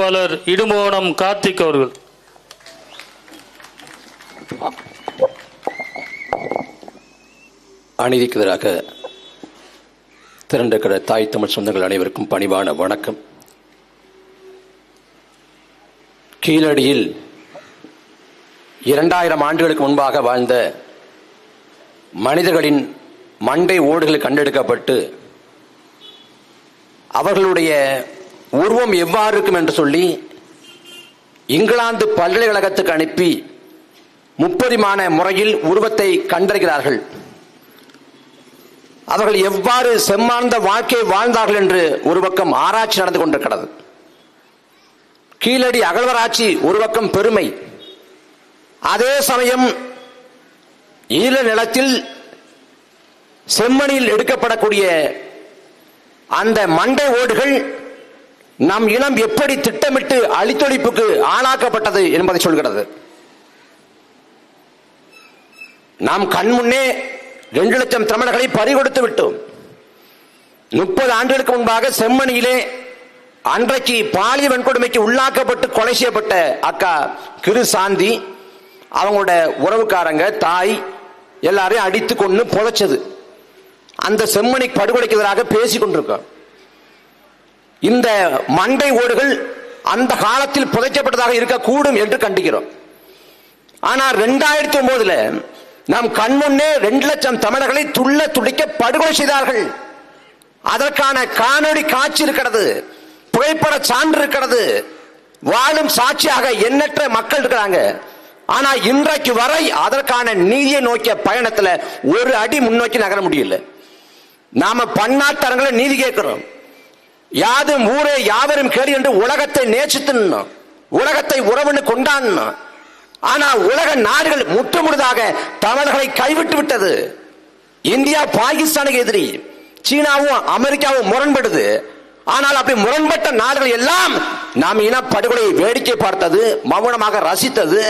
பலர் இடுமோனம் கார்த்திக் அவர்கள். அநீதிக்கு எதிராக திரண்டிருக்கிற தாய் தமிழ் சொந்தங்கள் அனைவருக்கும் பணிவான வணக்கம். கீழடியில் இரண்டாயிரம் ஆண்டுகளுக்கு முன்பாக வாழ்ந்த மனிதர்களின் மண்டை ஓடுகள் கண்டெடுக்கப்பட்டு அவர்களுடைய உருவம் எவ்வாறு இருக்கும் என்று சொல்லி இங்கிலாந்து பல்கலைக்கழகத்துக்கு அனுப்பி முப்பரிமாண முறையில் உருவத்தை கண்டறிகிறார்கள். அவர்கள் எவ்வாறு செம்மார்ந்த வாழ்க்கை வாழ்ந்தார்கள் என்று ஒரு பக்கம் ஆராய்ச்சி நடந்து கொண்டிருக்கிறது. கீழடி அகழ்வராட்சி ஒரு பக்கம் பெருமை. அதே சமயம் ஈழ நிலத்தில் செம்மணியில் எடுக்கப்படக்கூடிய அந்த மண்டை ஓடுகள் நம் இனம் எப்படி திட்டமிட்டு அழித்தொழிப்புக்கு ஆளாக்கப்பட்டது என்பதை சொல்கிறது. நாம் கண்முன்னே ரெண்டு லட்சம் தமிழர்களை பறிகொடுத்து விட்டோம். முப்பது ஆண்டுகளுக்கு முன்பாக செம்மணியிலே அன்றைக்கு பாலிய வன்கொடுமைக்கு உள்ளாக்கப்பட்டு கொலை செய்யப்பட்ட அக்கா கிரு சாந்தி அவங்களோட உறவுக்காரங்க தாய் எல்லாரையும் அடித்து கொண்டு புதைச்சது. அந்த செம்மணி படுகொலைக்கு எதிராக பேசிக் கொண்டிருக்கோம் இந்த மண்டை ஓடுகள் அந்த காலத்தில் புதைக்கப்பட்டதாக இருக்கக்கூடும் என்று கண்டிக்கிறோம். ஆனால் ரெண்டாயிரத்தி ஒன்பதுல நாம் கண்முன்னே ரெண்டு லட்சம் தமிழர்களை துள்ள துடிக்க படுகொலை செய்தார்கள். அதற்கான காணொளி காட்சி இருக்கிறது புகைப்பட சான்று இருக்கிறது வாழும் சாட்சியாக எண்ணற்ற மக்கள் இருக்கிறாங்க. ஆனா இன்றைக்கு வரை அதற்கான நீதியை நோக்கிய பயணத்துல ஒரு அடி முன்னோக்கி நகர முடியல. நாம பன்னாட்டரங்களை நீதி கேட்கிறோம். யாதும் ஊரே யாவரும் கேடு என்று உலகத்தை நேசித்து உலகத்தை உறவுன்னு கொண்டாடினோம் ஆனா உலக நாடுகள் முற்றுமுழுதாக தமிழர்களை கைவிட்டு விட்டது. இந்தியா பாகிஸ்தானுக்கு எதிரி. சீனாவும் அமெரிக்காவும் முரண்படுது. ஆனால் அப்படி முரண்பட்ட நாடுகள் எல்லாம் நாம் இனப்படுகொலை வேடிக்கை பார்த்தது மௌனமாக ரசித்தது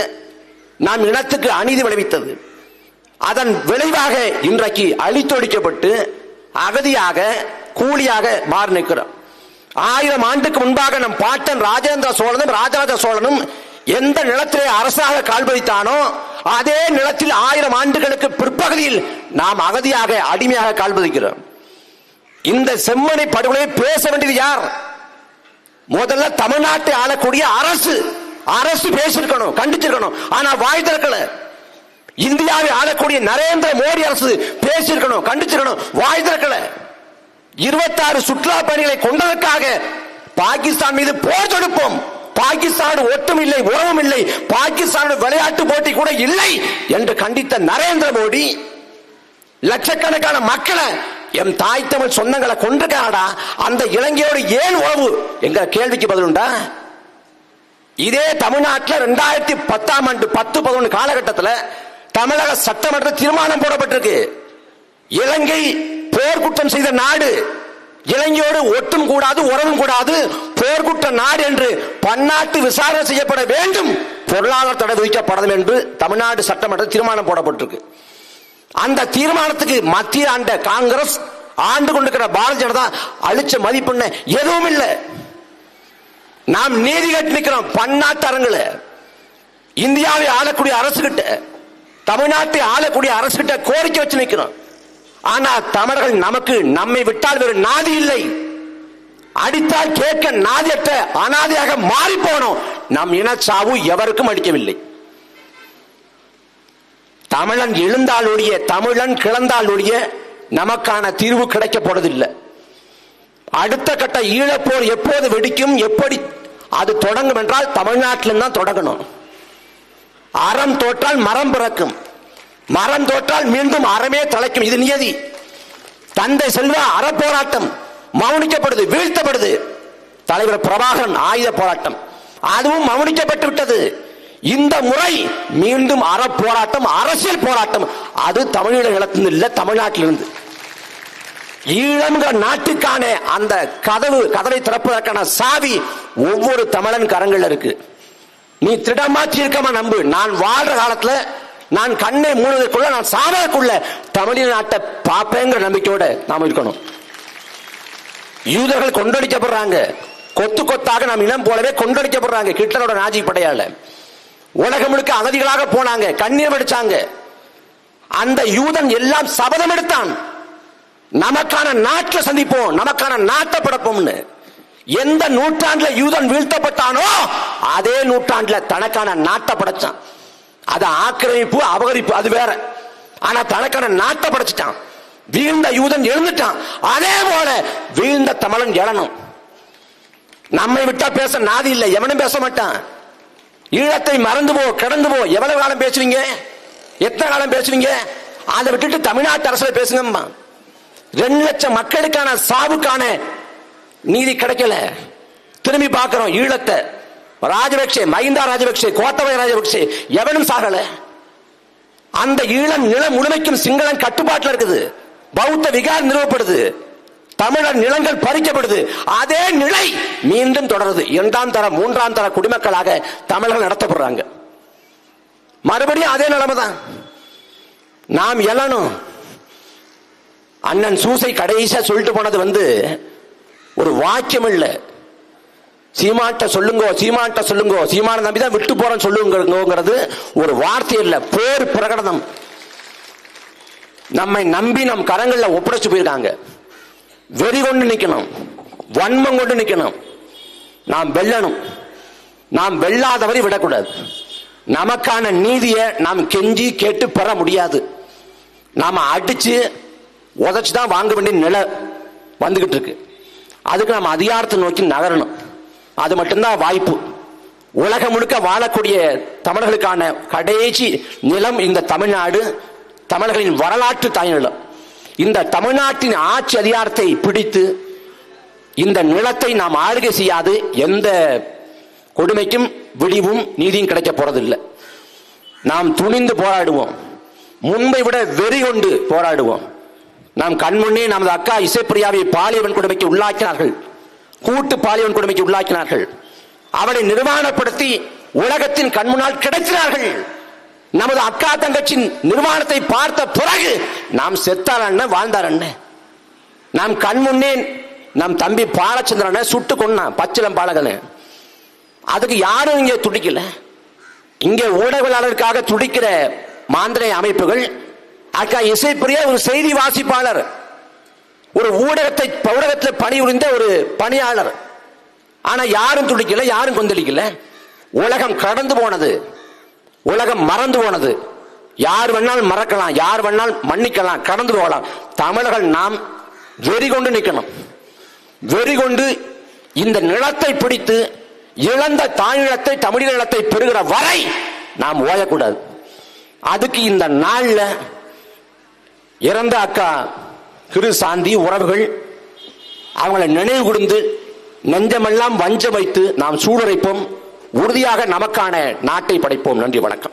நாம் இனத்துக்கு அநீதி விளைவித்தது. அதன் விளைவாக இன்றைக்கு அழித்தொழிக்கப்பட்டு அகதியாக கூலியாக மாறி நிற்கிறோம். ஆயிரம் ஆண்டுக்கு முன்பாக நம் பாட்டன் ராஜேந்திர சோழனும் ராஜராஜ சோழனும் எந்த நிலத்திலே அரசாக கால்பதித்தானோ அதே நிலத்தில் ஆயிரம் ஆண்டுகளுக்கு பிற்பகுதியில் நாம் அகதியாக அடிமையாக கால்பதிக்கிறோம் இந்த செம்மணி படுகொலை பேச வேண்டியது யார்? முதல்ல தமிழ்நாட்டை ஆளக்கூடிய அரசு. அரசு பேசியிருக்கணும் கண்டிச்சிருக்கணும். ஆனா வாய் திறக்கல. இந்தியாவை ஆளக்கூடிய நரேந்திர மோடி அரசு பேசியிருக்கணும் கண்டிச்சிருக்கணும். வாய் திறக்கல. இருபத்தாறு சுற்றுலா பயணிகளை கொண்டதற்காக பாகிஸ்தான் மீது போர் தொடுப்போம். பாகிஸ்தான் ஒட்டும் இல்லை உறவும் இல்லை. பாகிஸ்தானோட விளையாட்டு போட்டி கூட இல்லை என்று கண்டித்த நரேந்திர மோடி லட்சக்கணக்கான மக்களை எம் தாய் தமிழ் சொந்தங்களை கொண்டிருக்காடா அந்த இலங்கையோடு ஏன் உறவு? எங்க கேள்விக்கு பதில் உண்டா? இதே தமிழ்நாட்டில் ரெண்டாயிரத்தி பத்தாம் ஆண்டு பத்து பதினொன்று காலகட்டத்தில் தமிழக சட்டமன்ற தீர்மானம் போடப்பட்டிருக்கு. இலங்கை போர்க்குற்றம் செய்த நாடு. இலங்கையோடு ஒட்டும் கூடாது உறவும் கூடாது. போர்க்குற்ற நாடு என்று பன்னாட்டு விசாரணை செய்யப்பட வேண்டும். பொருளாதார தடை விதிக்கப்படலாம் என்று தமிழ்நாடு சட்டமன்ற தீர்மானம் போடப்பட்டிருக்கு. அந்த தீர்மானத்துக்கு மத்திய ஆண்ட காங்கிரஸ் ஆண்டு கொண்டிருக்கிற பாரதிய ஜனதா அழிச்ச மதிப்புன்னு எதுவும் இல்லை. நாம் நீதி கேட்டு நிற்கிறோம் பன்னாட்டு அரங்குல. இந்தியாவை ஆளக்கூடிய அரசு கிட்ட தமிழ்நாட்டை ஆளக்கூடிய அரசு கிட்ட கோரிக்கை வச்சு நிற்கிறோம். ஆனா தமிழர்கள் நமக்கு நம்மை விட்டால் வேறு நாதி இல்லை. அடித்தால் கேட்க நாதியற்ற அனாதியாக மாறி போனோம் நம் இனச்சாவு எவருக்கும் அடிக்கவில்லை. தமிழன் எழுந்தாலுடைய தமிழன் கிளந்தாலுடைய நமக்கான தீர்வு கிடைக்க போறதில்லை. அடுத்த கட்ட ஈழப்போர் எப்போது வெடிக்கும் எப்படி அது தொடங்கும் என்றால் தமிழ்நாட்டில் தான் தொடங்கணும். அறம் தோற்றால் மரம் பிறக்கும். மரம் தோற்றால் மீண்டும் அறமே தலைக்கும். இது நியதி. தந்தை செல்வா அறப்போராட்டம். மௌனிக்கப்படுது வீழ்த்தப்படுது. தலைவர் பிரபாகரன் ஆயுத போராட்டம். அதுவும் மௌனிக்கப்பட்டு விட்டது. இந்த முறை மீண்டும் அறப்போராட்டம் அரசியல் போராட்டம். அது தமிழீழ இல்லை தமிழ்நாட்டிலிருந்து ஈழம்ங்கிற நாட்டுக்கான அந்த கதவு கதவை திறப்பதற்கான சாவி ஒவ்வொரு தமிழன் கரங்கள்ல இருக்கு. நீ திடமாற்றி இருக்கமா நம்பு. நான் வாழ்ற காலத்துல நான் கண்ணை மூடுவதற்குள்ள நான் சாவதற்குள்ள தமிழ் நாட்டை பார்ப்பேங்கிற நம்பிக்கையோட நாம் இருக்கணும். யூதர்கள் கொண்டடிக்கப்படுறாங்க கொத்து கொத்தாக நாம் இனம் போலவே கொண்டடிக்கப்படுறாங்க ஹிட்லரோட நாஜி படையால. உலகம் முழுக்க அகதிகளாக போனாங்க. கண்ணீர் வடிச்சாங்க. அந்த யூதன் எல்லாம் சபதம் எடுத்தான். நமக்கான நாட்டை சந்திப்போம். நமக்கான நாட்டை படைப்போம்னு. எந்த நூற்றாண்டுல யூதன் வீழ்த்தப்பட்டானோ அதே நூற்றாண்டுல தனக்கான நாட்டை படைச்சான். அது ஆக்கிரமிப்பு அபகரிப்பு அது வேற. ஆனா தனக்கான நாட்டை படைச்சிட்டான். வீழ்ந்த யூதன் எழுந்துட்டான். அதே போல வீழ்ந்த தமிழன் எழணும் நம்மை விட்டா பேச நாதி இல்லை எவனும் பேச மாட்டான். ஈழத்தை மறந்து போ கிடந்து போ. எவ்வளவு காலம் பேசுவீங்க எத்தனை காலம் பேசுவீங்க அதை விட்டுட்டு தமிழ்நாட்டு அரசுல பேசுங்கம்மா. ரெண்டு லட்சம் மக்களுக்கான சாவுக்கான நீதி கிடைக்கல. திரும்பி பார்க்கிறோம் ஈழத்தை. ராஜபக்சே மஹிந்தா ராஜபக்சே கோத்தபய ராஜபக்சே எவனும் சாகல. அந்த ஈழம் நிலம் முழுமைக்கும் சிங்களம் கட்டுப்பாட்டில் இருக்குது. பௌத்த விகார் நிறுவப்படுது. தமிழர் நிலங்கள் பறிக்கப்படுது. அதே நிலை மீண்டும் தொடருது. இரண்டாம் தர மூன்றாம் தர குடிமக்களாக தமிழர்கள் நடத்தப்படுறாங்க. மறுபடியும் அதே நிலைமை தான் நாம் எழணும் அண்ணன் சூசை கடைசியா சொல்லிட்டு போனது வந்து ஒரு வாக்கியம் இல்லை. சீமாட்ட சொல்லுங்கோ சீமாட்ட சொல்லுங்கோ. சீமான நம்பி தான் விட்டு போறேன்னு சொல்லுங்கிறது ஒரு வார்த்தை இல்ல போர் பிரகடனம். நம்மை நம்பி நம் கரங்கள்ல ஒப்படைச்சு போயிருக்காங்க. வெறி கொண்டு நிக்கணும் வன்மம் கொண்டு நிக்கணும். நாம் வெல்லணும். நாம் வெல்லாதவரை விடக்கூடாது. நமக்கான நீதியை நாம் கெஞ்சி கேட்டு பெற முடியாது. நாம அடிச்சு உதச்சு தான் வாங்க வேண்டிய நிலை வந்துகிட்டு இருக்கு. அதுக்கு நம்ம அதிகாரத்தை நோக்கி நகரணும். அது மட்டும்தான் வாய்ப்பு. உலகம் முழுக்க வாழக்கூடிய தமிழர்களுக்கான கடைசி நிலம் இந்த தமிழ்நாடு தமிழர்களின் வரலாற்று தாய்நிலம் இந்த தமிழ்நாட்டின் ஆட்சி அதிகாரத்தை பிடித்து இந்த நிலத்தை நாம் ஆளுகை செய்யாது எந்த கொடுமைக்கும் விடிவும் நீதியும் கிடைக்க போறதில்லை. நாம் துணிந்து போராடுவோம். முன்பை விட வெறி கொண்டு போராடுவோம். நாம் கண்முன்னே நமது அக்கா இசைப்பிரியாவை பாலியவன் கொடுமைக்கு உள்ளாக்கினார்கள். கூட்டு பாலியல் கொடுமைக்கு உள்ளாக்கினார்கள். அவளை நிர்வாணப்படுத்தி உலகத்தின் கண்முன்னால் கிடைக்கிறார்கள். நமது அக்கா தங்கச்சின் நிர்வாணத்தை பார்த்த பிறகு நாம் செத்தார் அண்ணன் வாழ்ந்தார் அண்ணன். நாம் கண்முன்னே நம் தம்பி பாலச்சந்திரனை சுட்டு கொண்டான் பச்சிலம் பாலகனை. அதுக்கு யாரும் இங்கே துடிக்கல. இங்கே ஊடகவியலாளருக்காக துடிக்கிற மாந்திரை அமைப்புகள் அக்கா இசைப்பிரிய ஒரு செய்தி வாசிப்பாளர் ஒரு ஊடகத்தை ஊடகத்தில் பணிபுரிந்த ஒரு பணியாளர். ஆனா யாரும் துடிக்கல யாரும் கொந்தளிக்கல. உலகம் கடந்து போனது. உலகம் மறந்து போனது. யார் வேணாலும் மறக்கலாம் யார் வேணாலும் மன்னிக்கலாம் கடந்து போகலாம். தமிழர்கள் நாம் வெறி கொண்டு நிற்கணும் வெறி கொண்டு இந்த நிலத்தை பிடித்து இழந்த தாய்நிலத்தை தமிழ் நிலத்தை பெறுகிற வரை நாம் ஓயக்கூடாது. அதுக்கு இந்த நாளில் இறந்த அக்கா திரு சாந்தி உறவுகள் அவங்களை நினைவு கூர்ந்து நெஞ்சமெல்லாம் வஞ்சம் வைத்து நாம் சூடுரைப்போம் உறுதியாக நமக்கான நாட்டை படைப்போம். நன்றி வணக்கம்.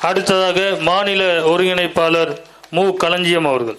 அடுத்ததாக மாநில ஒருங்கிணைப்பாளர் மு. களஞ்சியம் அவர்கள்.